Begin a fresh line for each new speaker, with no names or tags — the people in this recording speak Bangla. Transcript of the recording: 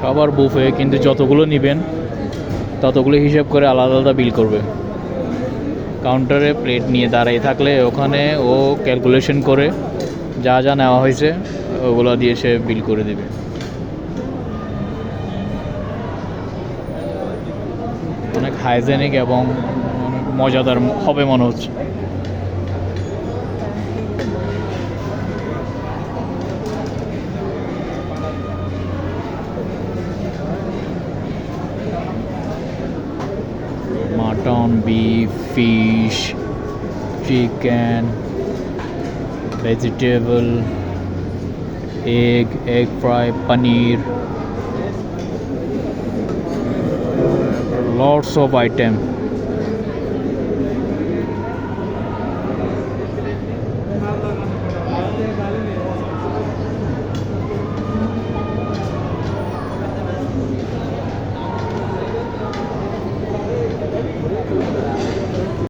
খাবার বুফে কিন্তু যতগুলো নেবেন, ততগুলো হিসাব করে আলাদা আলাদা বিল করবে। কাউন্টারে প্লেট নিয়ে দাঁড়িয়ে থাকলে ওখানে ও ক্যালকুলেশন করে যা যা নেওয়া হয়েছে, ওগুলো দিয়ে সে বিল করে দেবে। অনেক হাইজেনিক এবং অনেক মজাদার হবে মনে হচ্ছে। Mutton, beef, fish, chicken, vegetable, egg, egg fry, paneer. Lots of item. Thank you.